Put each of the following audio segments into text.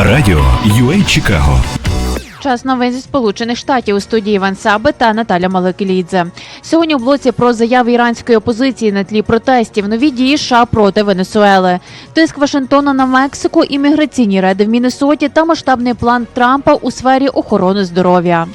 Радіо UA Чикаго. Час новин зі сполучених штатів у студії Іван Саби та Наталя Малекелідзе. Сьогодні у блоці про заяви іранської опозиції на тлі протестів, нові дії США проти Венесуели, тиск Вашингтона на Мексику, імміграційні реди в Міннесоті та масштабний план Трампа у сфері охорони здоров'я.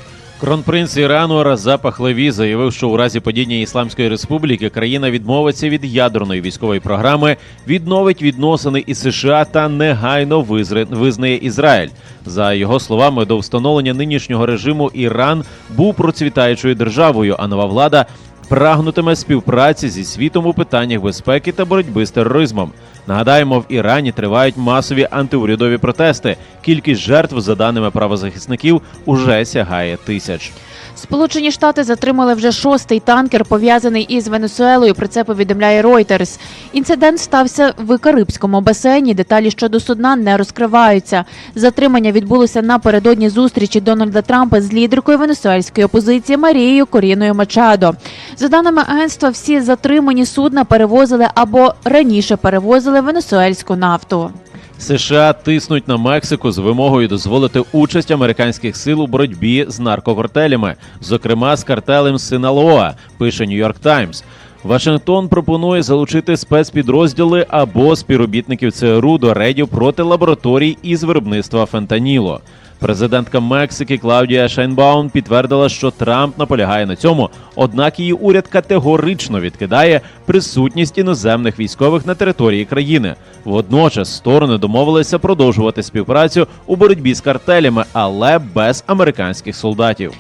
Кронпринц Ірану Раза Пахлеві заявив, що у разі падіння Ісламської республіки країна відмовиться від ядерної військової програми, відновить відносини із США та негайно визнає Ізраїль. За його словами, до встановлення нинішнього режиму Іран був процвітаючою державою, а нова влада прагнутиме співпраці зі світом у питаннях безпеки та боротьби з тероризмом. Нагадаємо, в Ірані тривають масові антиурядові протести. Кількість жертв, за даними правозахисників, уже сягає тисяч. Сполучені Штати затримали вже шостий танкер, пов'язаний із Венесуелою. Про це повідомляє Reuters. Інцидент стався в Карибському басейні. Деталі щодо судна не розкриваються. Затримання відбулося напередодні зустрічі Дональда Трампа з лідеркою венесуельської опозиції Марією Коріною Мачадо. За даними агентства, всі затримані судна перевозили або раніше перевозили венесуельську нафту. США тиснуть на Мексику з вимогою дозволити участь американських сил у боротьбі з наркокартелями, зокрема з картелем Синалоа, пише Нью-Йорк Таймс. Вашингтон пропонує залучити спецпідрозділи або співробітників ЦРУ до рейдів проти лабораторій із виробництва фентанілу. Президентка Мексики Клаудія Шайнбаум підтвердила, що Трамп наполягає на цьому, однак її уряд категорично відкидає присутність іноземних військових на території країни. Водночас сторони домовилися продовжувати співпрацю у боротьбі з картелями, але без американських солдатів.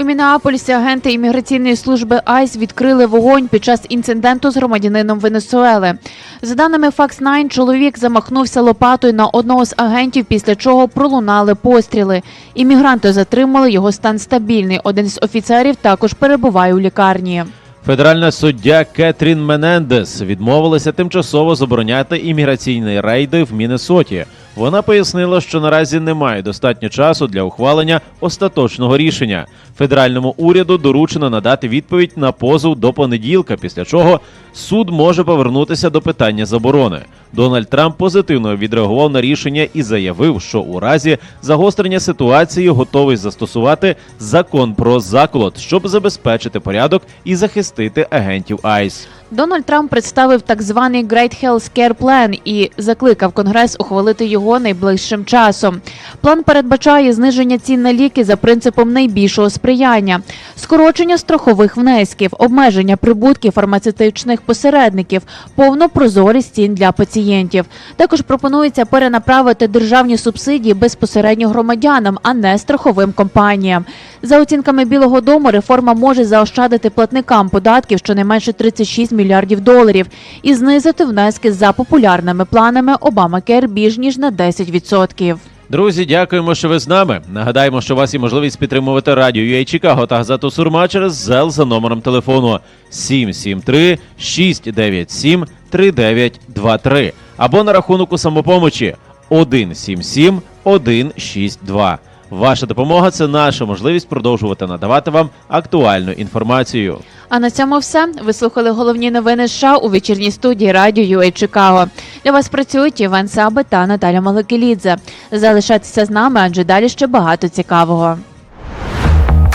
У Мінеаполісі агенти імміграційної служби АЙС відкрили вогонь під час інциденту з громадянином Венесуели. За даними Fox 9, чоловік замахнувся лопатою на одного з агентів, після чого пролунали постріли. Іммігранти затримали його стан стабільний. Один з офіцерів також перебуває у лікарні. Федеральна суддя Кетрін Менендес відмовилася тимчасово забороняти імміграційні рейди в Міннесоті. Вона пояснила, що наразі немає достатньо часу для ухвалення остаточного рішення. Федеральному уряду доручено надати відповідь на позов до понеділка, після чого суд може повернутися до питання заборони. Дональд Трамп позитивно відреагував на рішення і заявив, що у разі загострення ситуації готовий застосувати закон про заколот, щоб забезпечити порядок і захистити агентів АЙС. Дональд Трамп представив так званий Great Health Care Plan і закликав Конгрес ухвалити його найближчим часом. План передбачає зниження цін на ліки за принципом найбільшого сприяння, скорочення страхових внесків, обмеження прибутків фармацевтичних посередників, повну прозорість цін для пацієнтів. Також пропонується перенаправити державні субсидії безпосередньо громадянам, а не страховим компаніям. За оцінками Білого Дому, реформа може заощадити платникам податків щонайменше 36 мільярдів доларів і знизити внески за популярними планами Обамакер більш ніж на 10%. Друзі, дякуємо, що ви з нами. Нагадаємо, що у вас є можливість підтримувати радіо UA Чикаго та газету Сурма через ЗЕЛ за номером телефону 773 697 3923 або на рахунок у самопомочі 177 162. Ваша допомога це наша можливість продовжувати надавати вам актуальну інформацію. А на цьому все. Ви слухали головні новини США у вечірній студії радіо UA Чикаго. Для вас працюють Іван Саби та Наталя Малекелідзе. Залишайтеся з нами, адже далі ще багато цікавого.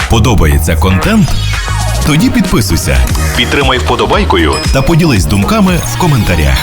Подобається контент? Тоді підписуйся, підтримай вподобайкою та поділись думками в коментарях.